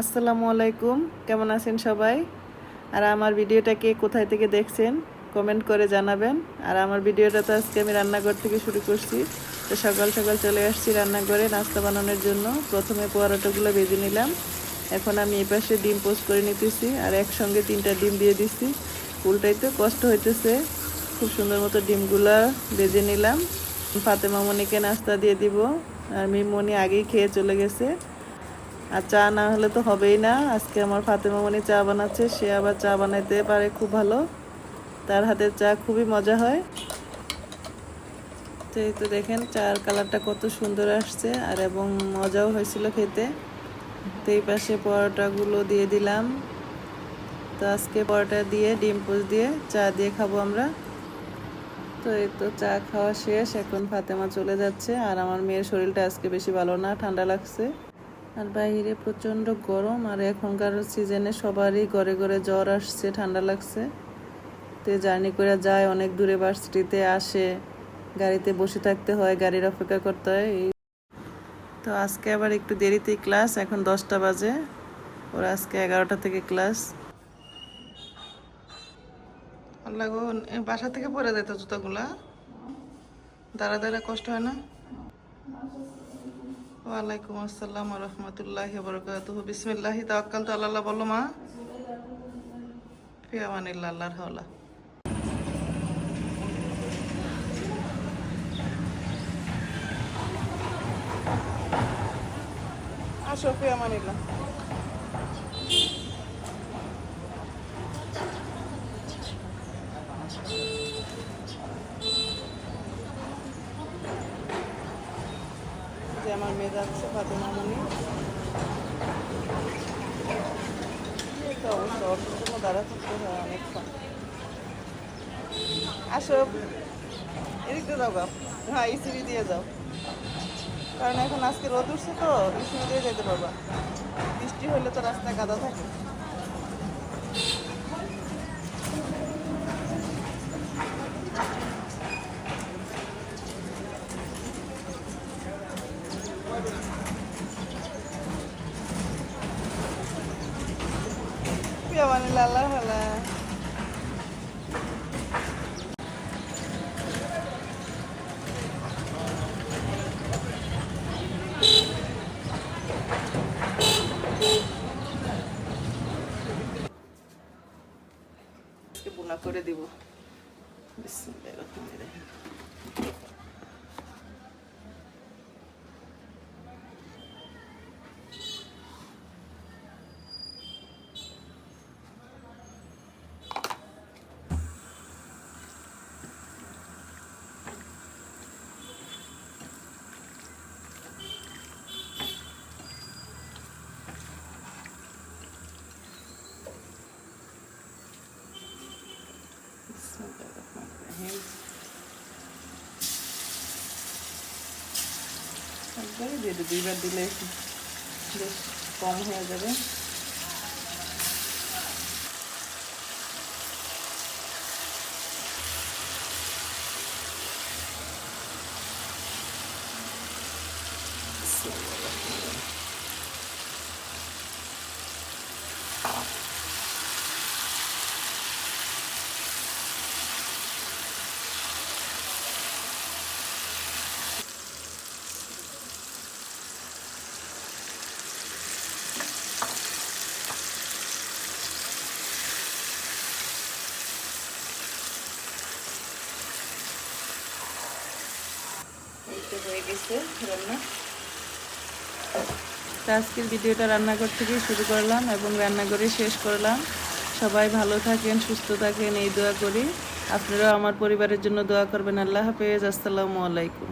আসসালামু আলাইকুম, কেমন আছেন সবাই? আর আমার ভিডিওটাকে কোথায় থেকে দেখছেন কমেন্ট করে জানাবেন। আর আমার ভিডিওটা তো আজকে আমি রান্নাঘর থেকে শুরু করছি। তো সকাল সকাল চলে আসছি রান্নাঘরে নাস্তা বানানোর জন্য। প্রথমে পরোটাগুলো ভেজে নিলাম। এখন আমি এপাশে ডিম পোস্ট করে নিতেছি আর একসঙ্গে তিনটা ডিম দিয়ে দিচ্ছি উল্টাইতে কষ্ট হইতেছে। খুব সুন্দর মতো ডিমগুলা ভেজে নিলাম। ফাতেমা মনিকে নাস্তা দিয়ে দিব। আর মিমনি আগেই খেয়ে চলে গেছে। আর চা না হলে তো হবেই না। আজকে আমার ফাতেমা মনি চা বানাচ্ছে, সে আবার চা বানাইতে পারে খুব ভালো। তার হাতের চা খুবই মজা হয়। তো এই তো দেখেন, চার কালারটা কত সুন্দর আসছে আর এবং মজাও হয়েছিল খেতে। তো এই পাশে পরোটাগুলো দিয়ে দিলাম। তো আজকে পরোটা দিয়ে, ডিম পোচ দিয়ে চা দিয়ে খাব আমরা। তো এই তো চা খাওয়া শেষ, এখন ফাতেমা চলে যাচ্ছে। আর আমার মেয়ের শরীরটা আজকে বেশি ভালো না, ঠান্ডা লাগছে। আর বাইরে প্রচণ্ড গরম, আর এখনকার সিজনে সবারই ঘরে ঘরে জ্বর আসছে, ঠান্ডা লাগছে। তো জার্নি করে যায়, অনেক দূরে ভার্সিটিতে আসে, গাড়িতে বসে থাকতে হয়, গাড়ির অপেক্ষা করতে হয়। তো আজকে আবার একটু দেরিতেই ক্লাস, এখন দশটা বাজে। ওর আজকে এগারোটা থেকে ক্লাস। বাসা থেকে পরে যেত জুতাগুলা? দাঁড়া দাঁড়া, কষ্ট হয় না? ওয়ালাইকুম আসসালাম রহমতুল্লাহ বরকাত বিসমিল্লাহি, তাওয়াক্কাল তো আল্লাহ বলো মা। ফিয়ামানিল্লা আল্লাহর হাওলা। আসো, ফিয়ামানিল্লাহ। আমার মেয়ে যাচ্ছে, ফাতেমা মনি। দাঁড়া থাকতে হয় অনেকক্ষণ। হ্যাঁ দিয়ে কারণ এখন আজকে রোদ উঠছে তো ইসি দিয়ে যেতে পারবা। বৃষ্টি হলে তো রাস্তায় কাদা থাকে। ফিয়ামানিল্লাহ আল্লাহ ভালা বোনা করে দিব। বিসমিল্লাহির রহমানির রহিম বিসমিল্লাহির রহমানির রহিম একবারই দিয়ে দেবো এবার দিলে বেশ কম হয়ে যাবে। এই তো রান্না আজকের ভিডিওটা রান্নাঘর থেকেই শুরু করলাম এবং রান্নাঘরে শেষ করলাম। সবাই ভালো থাকেন, সুস্থ থাকেন, এই দোয়া করি। আপনারাও আমার পরিবারের জন্য দোয়া করবেন। আল্লাহ হাফেজ, আসসালামু আলাইকুম।